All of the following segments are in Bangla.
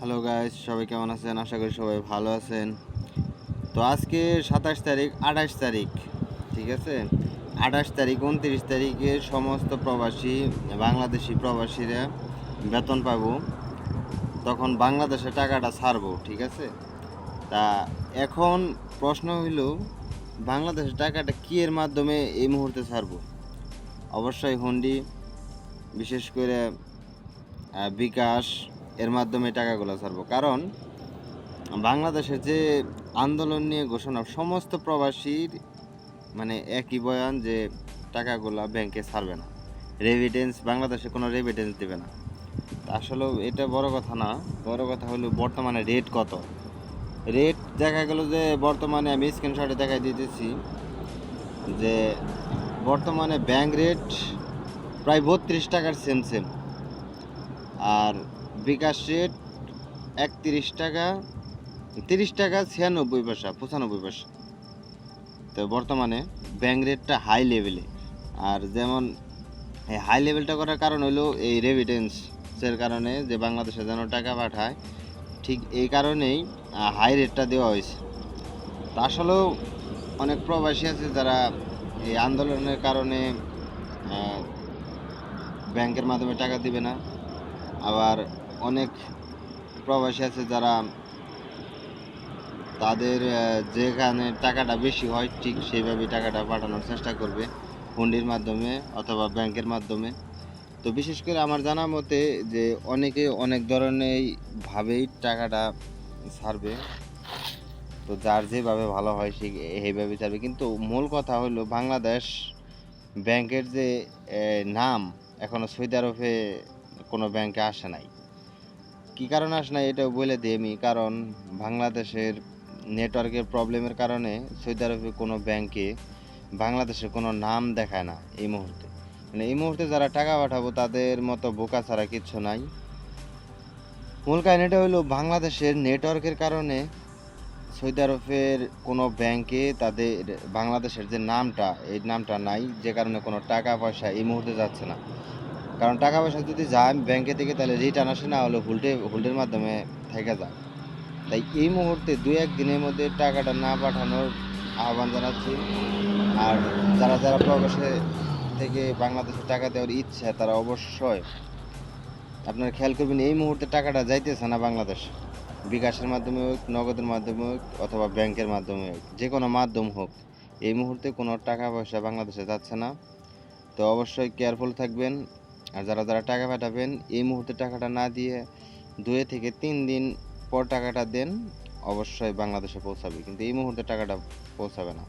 হ্যালো গাইস সবাই কেমন আছেন? আশা করি সবাই ভালো আছেন। তো আজকে সাতাশ তারিখ, আঠাশ তারিখ, ঠিক আছে? আঠাশ তারিখ, উনত্রিশ তারিখে সমস্ত প্রবাসী, বাংলাদেশি প্রবাসীরা বেতন পাবো। তখন বাংলাদেশে টাকাটা ছাড়বো, ঠিক আছে? তা এখন প্রশ্ন হইল বাংলাদেশের টাকাটা কি এর মাধ্যমে এই মুহূর্তে ছাড়বো? অবশ্যই হুন্ডি, বিশেষ করে বিকাশ এর মাধ্যমে টাকাগুলো ছাড়বো। কারণ বাংলাদেশের যে আন্দোলন নিয়ে ঘোষণা, সমস্ত প্রবাসীর মানে একই বয়ান যে টাকাগুলো ব্যাংকে ছাড়বে না। রেভিডেন্স বাংলাদেশে কোনো রেভিডেন্স দেবে না। আসলে এটা বড় কথা না। বড় কথা হলো বর্তমানে রেট কত? রেট দেখা গেল যে বর্তমানে আমি স্ক্রিনশটে দেখাই দিতেছি যে বর্তমানে ব্যাংক রেট প্রায় বত্রিশ টাকার সেম সেম আর বিকাশ রেট একত্রিশ টাকা, তিরিশ টাকা ছিয়ানব্বই পয়সা, পঁচানব্বই পয়সা। তো বর্তমানে ব্যাংক রেটটা হাই লেভেলে আর যেমন এই হাই লেভেলটা করার কারণ হলো এই রেভিডেন্সের কারণে যে বাংলাদেশে যেন টাকা পাঠায়, ঠিক এই কারণেই হাই রেটটা দেওয়া হয়েছে। তা আসলেও অনেক প্রবাসী আছে যারা এই আন্দোলনের কারণে ব্যাংকের মাধ্যমে টাকা দিবে না। আবার অনেক প্রবাসী আছে যারা তাদের যেখানে টাকাটা বেশি হয়, ঠিক সেইভাবে টাকাটা পাঠানোর চেষ্টা করবে হুন্ডির মাধ্যমে অথবা ব্যাংকের মাধ্যমে। তো বিশেষ করে আমার জানা মতে যে অনেকে অনেক ধরনের ভাবেই টাকাটা ছাড়বে। তো যার যেভাবে ভালো হয় সে সেইভাবে ছাড়বে। কিন্তু মূল কথা হলো বাংলাদেশ ব্যাংকের যে নাম এখনও সৌদি আরবে কোনো ব্যাংকে আসে নাই। কি কারণে আসে না এটাও বলে দিই আমি, কারণ বাংলাদেশের নেটওয়ার্কের প্রবলেমের কারণে সৌদি আরবে কোনো ব্যাংকে বাংলাদেশের কোনো নাম দেখায় না এই মুহূর্তে। মানে এই মুহূর্তে যারা টাকা পাঠাবো তাদের মতো বোকা ছাড়া কিচ্ছু নাই। মূল কাহিনীটা হলো বাংলাদেশের নেটওয়ার্কের কারণে সৌদি আরবের কোনো ব্যাংকে তাদের বাংলাদেশের যে নামটা, এই নামটা নাই, যে কারণে কোনো টাকা পয়সা এই মুহূর্তে যাচ্ছে না। কারণ টাকা পয়সা যদি যায় ব্যাংকে থেকে তাহলে রিটার্ন আসে না হলে হোল্ডে হোল্ডের মাধ্যমে থেকে যায়। তাই এই মুহূর্তে দু এক দিনের মধ্যে টাকাটা না পাঠানোর আহ্বান জানাচ্ছি। আর যারা যারা প্রবাসে থেকে বাংলাদেশে টাকা দেওয়ার ইচ্ছা, তারা অবশ্যই আপনারা খেয়াল করবেন, এই মুহূর্তে টাকাটা যাইতেছে না বাংলাদেশ। বিকাশের মাধ্যমে হোক, নগদের মাধ্যমে হোক, অথবা ব্যাংকের মাধ্যমে হোক, যে কোনো মাধ্যম হোক, এই মুহূর্তে কোনো টাকা পয়সা বাংলাদেশে যাচ্ছে না। তো অবশ্যই কেয়ারফুল থাকবেন। আর যারা যারা টাকা পাঠাবেন, এই মুহূর্তে টাকাটা না দিয়ে দুয়ে থেকে তিন দিন পর টাকাটা দেন, অবশ্যই বাংলাদেশে পৌঁছাবে। কিন্তু এই মুহূর্তে টাকাটা পৌঁছাবে না।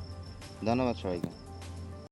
ধন্যবাদ সবাইকে।